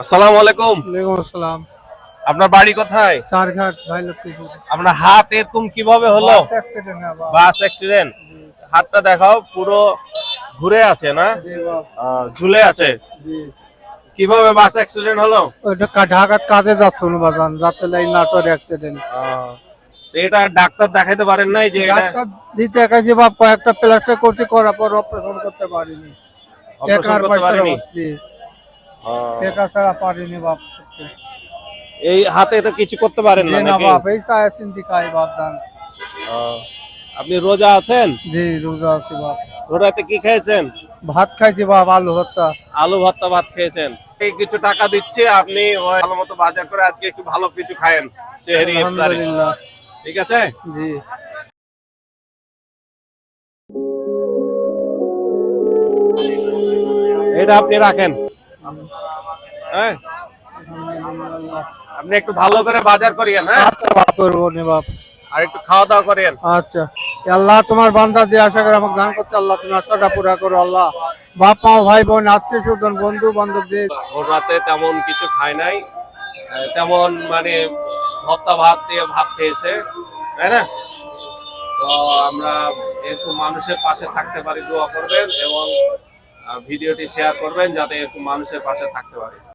আসসালামু আলাইকুম। ওয়ালাইকুম আসসালাম। আপনার বাড়ি কোথায়? চারঘাট ভাই লক্ষ্মীপুর আপনার হাত এরকম কীভাবে হলো? বাস অ্যাক্সিডেন্ট না বাস। অ্যাক্সিডেন্ট হাতটা দেখাও পুরো ঘুরে আছে না? ঝুলে আছে। কীভাবে বাস অ্যাক্সিডেন্ট হলো? ওইটা কা- ঢাকার কাজে যাচ্ছিল বাজান যাতে লাইন নাটোর অ্যাক্সিডেন্ট এটা ডাক্তার দেখাইতে পারেন নাই যে ডাক্তার দিতে একা যে বাপ কয়েকটা প্লাস্টার করতে করার পর অপারেশন করতে পারিনি। অপারেশন করতে পারেনি? টেকা ছাড়া পারিনি বাপ এই হাতে তো কিছু করতে পারেন না না নাকি? বাপ এই চায় চিন্তি খাই বাপ দান। আহ, আপনি রোজা আছেন? জি রোজা আছি বাপ। রোজাতে কি খেয়েছেন? ভাত খাইছি বাপ আলু ভর্তা। আলু ভর্তা ভাত খেয়েছেন। এই কিছু টাকা দিচ্ছে আপনি ওই ভালো মতো বাজার করে আজকে একটু ভালো কিছু খায়েন। সেহরি ইফতারি। আলহামদুলিল্লাহ। ঠিক আছে? জি। এটা আপনি রাখেন। হ্যাঁ? আপনি একটু ভালো করে বাজার করিয়েন হ্যাঁ? আচ্ছা বাপ করব নি বাপ। আর একটু খাওয়া দাওয়া করেন আচ্ছা। আল্লাহ তোমার বান্দা যে আশা করে আমাকে দান করতে আল্লাহ তুমি আশাটা পুরা করো আল্লাহ। বাপ মা ভাই বোন আত্মীয় স্বজন বন্ধু বান্ধব যে ওর রাতে তেমন কিছু খায় নাই। তেমন মানে ভত্তা ভাত দিয়ে ভাত খেয়েছে তাই না? তো আমরা এরকম মানুষের পাশে থাকতে পারি দোয়া করবেন এবং ভিডিওটি শেয়ার করবেন যাতে এরকম মানুষের পাশে থাকতে পারি।